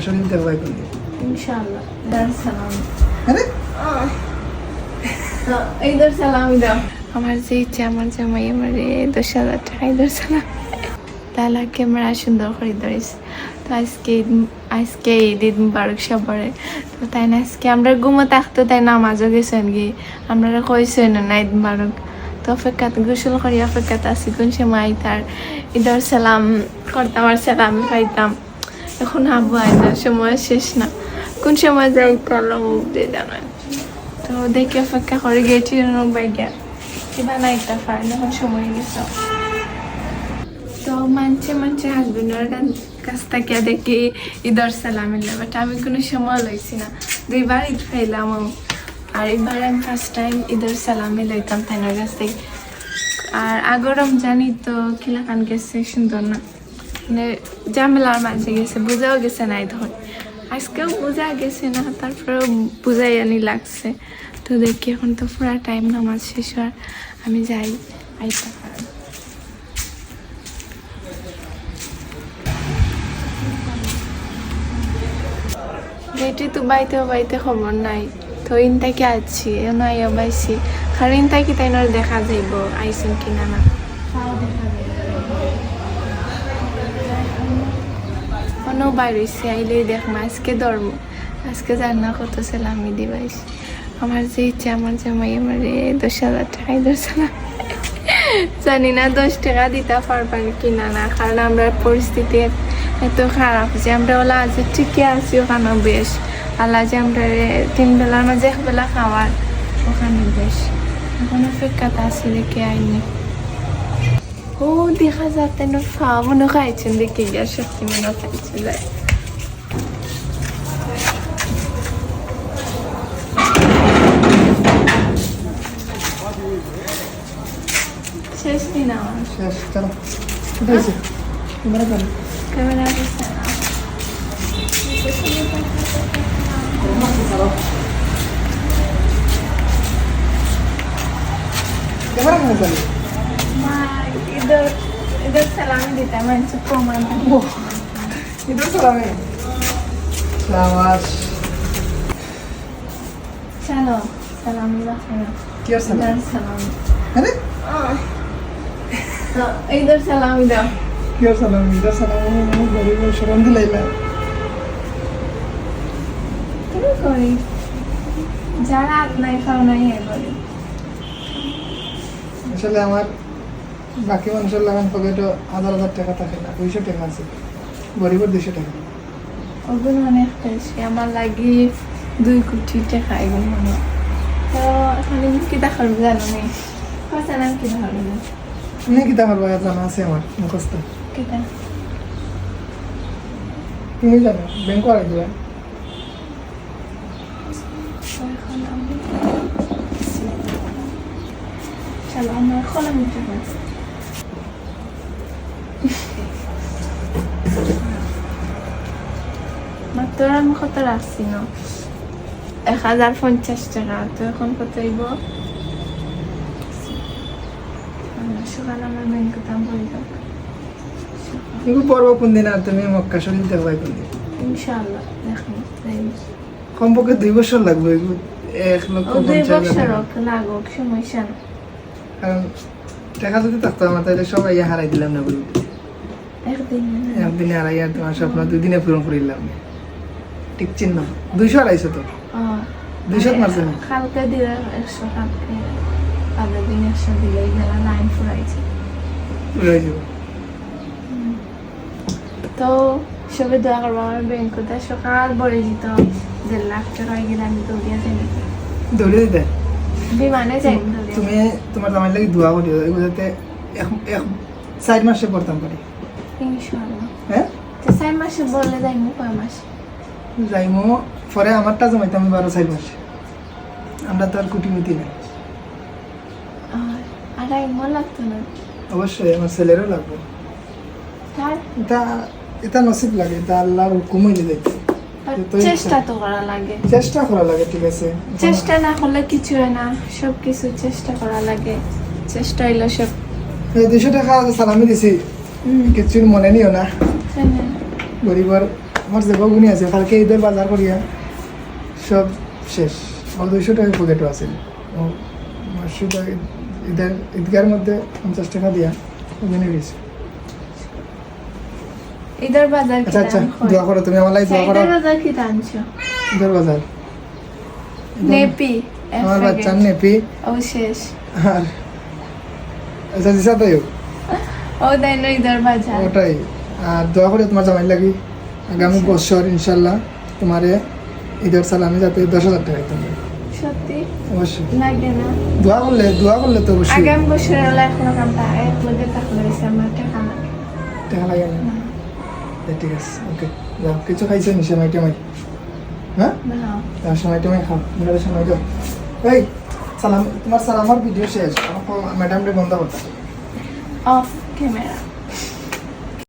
শরীফ দেখবাই কোন দিন? ইনশাআল্লাহ দার সালাম। দাও। আমার যে ইচ্ছে আমার জামাই আমার দশ হাজার টাকা ঈদের সালাম। তাহলে ক্যামেরা সুন্দর করে ধরিস তো আজকে ঈদ- আজকে ঈদ ঈদ মুবারক সবারে। তো তাই না আজকে আমরা ঘুমো থাকতো তাই নামাজও গেছেন গিয়ে। আমরা কইছেন না ঈদ মুবারক। তো গোসল করি অপেক্ষাতে আছি, কোন সময় তার ঈদের সালাম করতাম আর সালাম পাইতাম। এখন আবু আয়নার সময় শেষ না। কোন সময় যাই কালো মুখ দিয়ে জানায় তো দেখে অপেক্ষা করে গেছি বাইকে কিবা নাইটা পারে না এখন সময় গেছে তো মানছে মানছে হাজবেন্ডের কাছ থেকে দেখি ঈদর সালাম বাট আমি কোনো সময় লইছি না। দুইবার ঈদ খাইলাম আর আমি ফার্স্ট টাইম ঈদের সালামে লইতাম তাইনার কাছ। থেকে আর আগর জানি তো কিলাকান গেছে, সুন্দর না। মানে জামেলার মাঝে গেছে, বোঝাও গেছে না ধর। আজকেও বোঝা গেছে না, তারপরেও বুঝাই আনি লাগছে। তো দেখি এখন তো পুরা টাইম নামাজ শেষ হওয়ার, আমি যাই, আইতে বেটি তো বাইতে বাইতে খবর নাই। তো ইন তাকে আছি নাই বাইছি। কারণ ইন তাকে তাই নয় দেখা যাইব আইসেন কিনা না দেখা অন্য বাইরেছি আইলেই দেখম আজকে ধর্ম। আজকে জানা কত সেলামি দিবাইস আমার যে ইচ্ছে আমার জামাই আমার দশ হাজার টাকাই হাজার জানি না দশ টাকা দিতে পারবেন কিনা না কারণ আমরা পরিস্থিতি এত খারাপ যে আমরা ওলা আজ ঠিকই আছি ওখানে বেশ। আল্লাহ যে আমরা তিন বেলার মাঝে এক বেলা খাওয়ার ওখানে বেশ। এখন অপেক্ষাতে আছি দেখে আইনি ও দেখা যাতে না ফা মনে খাইছেন দেখে গিয়া সত্যি মনে খাইছে যায়। শেষ দিন আমার শেষ চলো। ক্যামেরা ক্যামেরা কেন চলে মা ইধর ইধর সালাম দিতে মানুষ প্রমাণ ও ইদর সালামে সাবাস চলো সালাম রাখো কি আর সালাম ইধর সালাম আরে তো ইধর সালাম দাও কি আর সালাম ইদর তুমি করি। যারা নাই খাও নাই করি আসলে আমার বাকি মানুষের লাগান পকেটে হাজার হাজার টাকা থাকে না দুইশো টাকা আছে। গরিবের দুইশো টাকা। ওগুলো অনেক বেশি আমার লাগি দুই কোটি টাকা এগুলো মনে। তো এখানে কি দেখার জানো নেই নাম কি দেখার তুমি কি আমার বাবা জানা আছে আমার মুখস্থ। কিটা তুমি জানো ব্যাংক আর এখন আমি মাত্র আমি কত রাখছি না এক হাজার পঞ্চাশ টাকা তো এখন কত হইব সকাল আমার ব্যাংক দাম বলে কিন্তু পর্ব কোন দিন আর তুমি মক্কা শরীফ দেখবাই কোন দিন ইনশাআল্লাহ কমপক্ষে দুই বছর লাগবে এক লক্ষ দুই বছর। লাগুক সমস্যা না কারণ টাকা যদি থাকতো আমার তাহলে সবাই হারাই দিলাম না বলি। একদিন হারাই আর তোমার স্বপ্ন দুই দিনে পূরণ করে দিলাম। ঠিক চিহ্ন। দুইশো আড়াইশো তো? দুইশো মারছে না? কালকে দিলে একশো কালকে আগের দিন একশো দিলে গেলা লাইন ফুরাইছে পুরো হয়ে তো সবে দোয়া করব আমার ব্যাংকতে সকাল বলে দিত দেড় লাখ টাকা গেলে আমি দৌড়িয়া যাই দৌড়ে দিতে? বিমানে যাই। তুমি তোমার জামাই লাগি দোয়া করিও এগুলো যাতে এক এক চার মাসে পড়তাম পারি ইনশাআল্লাহ। হ্যাঁ? তো চার মাসে বললে যাই মু কয় মাস? যাইমো পরে আমারটা জমাইতাম বারো চার মাসে। আমরা তো আর কুটিমিতি নাই। আর আড়াই মন লাগতো না? অবশ্যই আমার ছেলেরও লাগবে। এটা এটা নসিব লাগে এটা আল্লাহর হুকুম হইলে যাইতে। চেষ্টা তো করা লাগে। চেষ্টা করা লাগে ঠিক আছে। চেষ্টা না করলে কিছু হয় না। সব কিছু চেষ্টা করা লাগে। চেষ্টা হইলে সব দুশো টাকা সালামি দিছি। কিছু মনে নিও না। গরিবার আমার যে বগুনি আছে কালকে ঈদের বাজার করিয়া সব শেষ। ও দুইশো টাকা পকেটও আছে। ঈদের ঈদগার মধ্যে পঞ্চাশ টাকা দিয়া ওখানে গেছে। ঈদের বাজার আচ্ছা আচ্ছা দোয়া করো তুমি আমার লাই দোয়া করো। ঈদের বাজার কি আনছো? ঈদের বাজার। নেপি আমার। বাচ্চার নেপি। ও শেষ। আর আচ্ছা দিশা তাই ও তাই না ঈদের বাজার। ওটাই। আর দোয়া করে তোমার জামাই লাগি। আগামী বছর ইনশাল্লাহ তোমারে ঈদের সালামে যাতে দশ হাজার টাকা দিতে পারি। সত্যি? অবশ্যই। লাগে না। দোয়া করলে দোয়া করলে তো অবশ্যই। আগামী বছর এখনও কামটা এক লগে থাকলে আমার টাকা লাগে। টাকা লাগে না। আচ্ছা, ঠিক আছে। ওকে যাও। কিছু খাইছে নি? সেমাই টেমাই। হ্যাঁ? যাও সেমাই টেমাই খাও। মেয়েদের সময় যাও। এই সালাম তোমার সালামার ভিডিও শেষ। আমার ম্যাডামরে বন্ধ করতে অফ ক্যামেরা